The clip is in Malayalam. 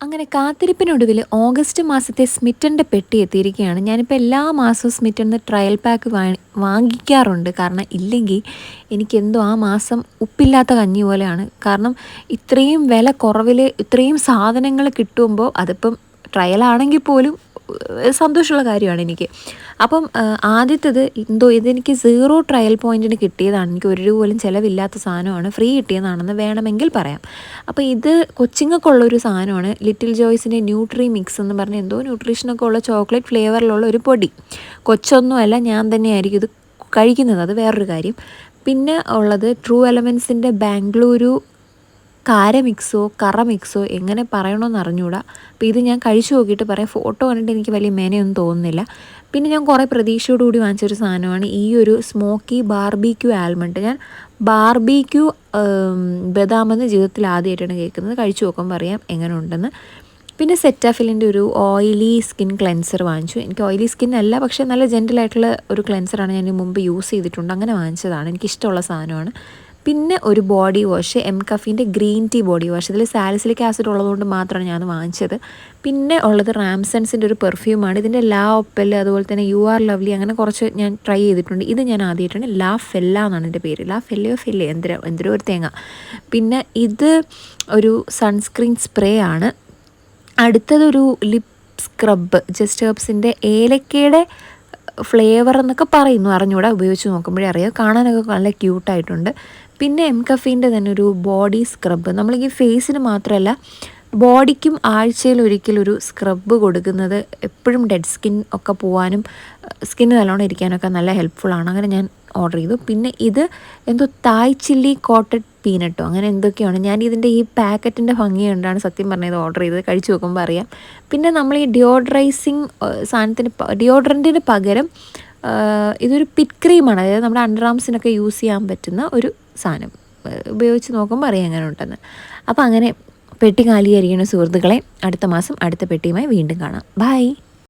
അങ്ങനെ കാത്തിരിപ്പിനൊടുവിൽ ഓഗസ്റ്റ് മാസത്തെ സ്മിറ്റന്റെ പെട്ടി എത്തിയിരിക്കുകയാണ്. ഞാനിപ്പോൾ എല്ലാ മാസവും സ്മിറ്റന്റെ ട്രയൽ പാക്ക് വാങ്ങിക്കാറുണ്ട്. കാരണം ഇല്ലെങ്കിൽ എനിക്കെന്തോ ആ മാസം ഉപ്പില്ലാത്ത കഞ്ഞി പോലെയാണ്. കാരണം ഇത്രയും വില കുറവിൽ ഇത്രയും സാധനങ്ങൾ കിട്ടുമ്പോൾ അതിപ്പം ട്രയലാണെങ്കിൽ പോലും സന്തോഷമുള്ള കാര്യമാണ് എനിക്ക്. അപ്പം ആദ്യത്തേത് എന്തോ ഇതെനിക്ക് സീറോ ട്രയൽ പോയിന്റിന് കിട്ടിയതാണ്. എനിക്ക് ഒരു രൂപ പോലും ചിലവില്ലാത്ത സാധനമാണ്. ഫ്രീ കിട്ടിയതാണെന്ന് വേണമെങ്കിൽ പറയാം. അപ്പോൾ ഇത് കൊച്ചിങ്ങൾക്കുള്ളൊരു സാധനമാണ്. ലിറ്റിൽ ജോയ്സിന്റെ ന്യൂട്രി മിക്സ് എന്ന് പറഞ്ഞ എന്തോ ന്യൂട്രീഷനൊക്കെ ഉള്ള ചോക്ലേറ്റ് ഫ്ലേവറിലുള്ള ഒരു പൊടി. കൊച്ചൊന്നുമല്ല ഞാൻ തന്നെയായിരിക്കും ഇത് കഴിക്കുന്നത്. അത് വേറൊരു കാര്യം. പിന്നെ ഉള്ളത് ട്രൂ എലമെൻസിന്റെ ബാംഗ്ലൂരു കാര മിക്സോ കറ മിക്സോ എങ്ങനെ പറയണമെന്ന് അറിഞ്ഞുകൂടാ അപ്പോൾ ഇത് ഞാൻ കഴിച്ചു നോക്കിയിട്ട് പറയാം. ഫോട്ടോ കണ്ടിട്ട് എനിക്ക് വലിയ മേനയൊന്നും തോന്നുന്നില്ല. പിന്നെ ഞാൻ കുറേ പ്രതീക്ഷയോടുകൂടി വാങ്ങിച്ചൊരു സാധനമാണ് ഈ ഒരു സ്മോക്കി ബാർബിക്യൂ ആൽമണ്ട് ഞാൻ ബാർബിക്യൂ ബദാമെന്ന് ജീവിതത്തിൽ ആദ്യമായിട്ടാണ് കേൾക്കുന്നത്. കഴിച്ചു നോക്കുമ്പോൾ അറിയാം എങ്ങനെ ഉണ്ടെന്ന്. പിന്നെ സെറ്റാഫിലിന്റെ ഒരു ഓയിലി സ്കിൻ ക്ലെൻസർ വാങ്ങിച്ചു. എനിക്ക് ഓയിലി സ്കിൻ അല്ല പക്ഷേ നല്ല ജെന്റലായിട്ടുള്ള ഒരു ക്ലെൻസറാണ് ഞാൻ മുമ്പ് യൂസ് ചെയ്തിട്ടുണ്ട്. അങ്ങനെ വാങ്ങിച്ചതാണ്. എനിക്കിഷ്ടമുള്ള സാധനമാണ്. പിന്നെ ഒരു ബോഡി വാഷ് എം കഫീന്റെ ഗ്രീൻ ടീ ബോഡി വാഷ്. ഇതിൽ സാലിസിലിക് ആസിഡ് ഉള്ളതുകൊണ്ട് മാത്രമാണ് ഞാൻ വാങ്ങിച്ചത്. പിന്നെ ഉള്ളത് റാംസൺസിന്റെ ഒരു പെർഫ്യൂമാണ് ഇതിന്റെ ലാ ഒപ്പൽ അതുപോലെ തന്നെ യു ആർ ലവ്ലി അങ്ങനെ കുറച്ച് ഞാൻ ട്രൈ ചെയ്തിട്ടുണ്ട്. ഇത് ഞാൻ ആദ്യമായിട്ടാണ് ലാ ഫെല്ല എന്നാണ് എന്റെ പേര്. ലാ ഫെല്ലയോ ഫെല്ല എന്തിനോ എന്തിനോ ഒരു തേങ്ങ. പിന്നെ ഇത് ഒരു സൺസ്ക്രീൻ സ്പ്രേ ആണ്. അടുത്തതൊരു ലിപ് സ്ക്രബ് ജസ്റ്റ് ഹെർബ്സിന്റെ ഏലക്കയുടെ ഫ്ലേവർ എന്നൊക്കെ പറയുന്നു. അറിഞ്ഞുകൂടെ? ഉപയോഗിച്ച് നോക്കുമ്പോഴേ അറിയാം. കാണാനൊക്കെ നല്ല ക്യൂട്ടായിട്ടുണ്ട്. പിന്നെ എം കഫീന്റെ തന്നെ ഒരു ബോഡി സ്ക്രബ്. നമ്മൾ ഈ ഫേസിന് മാത്രമല്ല ബോഡിക്കും ആഴ്ചയിൽ ഒരിക്കലൊരു ഒരു സ്ക്രബ് കൊടുക്കുന്നത് എപ്പോഴും ഡെഡ് സ്കിൻ ഒക്കെ പോവാനും സ്കിന്ന് നല്ലോണം ഇരിക്കാനൊക്കെ നല്ല ഹെൽപ്ഫുൾ ആണ് അങ്ങനെ ഞാൻ ഓർഡർ ചെയ്തു. പിന്നെ ഇത് എന്തോ തായ് ചില്ലി കോട്ടഡ് പീനട്ടോ അങ്ങനെ എന്തൊക്കെയാണ്. ഞാൻ ഇതിന്റെ ഈ പാക്കറ്റിന്റെ ഭംഗി കണ്ടാണ് സത്യം പറഞ്ഞത് ഓർഡർ ചെയ്തത്. കഴിച്ചു നോക്കുമ്പോൾ അറിയാം. പിന്നെ നമ്മൾ ഈ ഡിയോഡ്രൈസിങ് സാധനത്തിന് ഡിയോഡ്രന്റിന് പകരം ഇതൊരു പിറ്റ് ക്രീമാണ് അതായത് നമ്മുടെ അണ്ടർ ആംസിനൊക്കെ യൂസ് ചെയ്യാൻ പറ്റുന്ന ഒരു സാധനം. ഉപയോഗിച്ച് നോക്കുമ്പോൾ അറിയാം എങ്ങനെ ഉണ്ടെന്ന് അപ്പോൾ അങ്ങനെ പെട്ടി കാലിയായിരിക്കുന്ന സുഹൃത്തുക്കളെ. അടുത്ത മാസം അടുത്ത പെട്ടിയുമായി വീണ്ടും കാണാം. ബൈ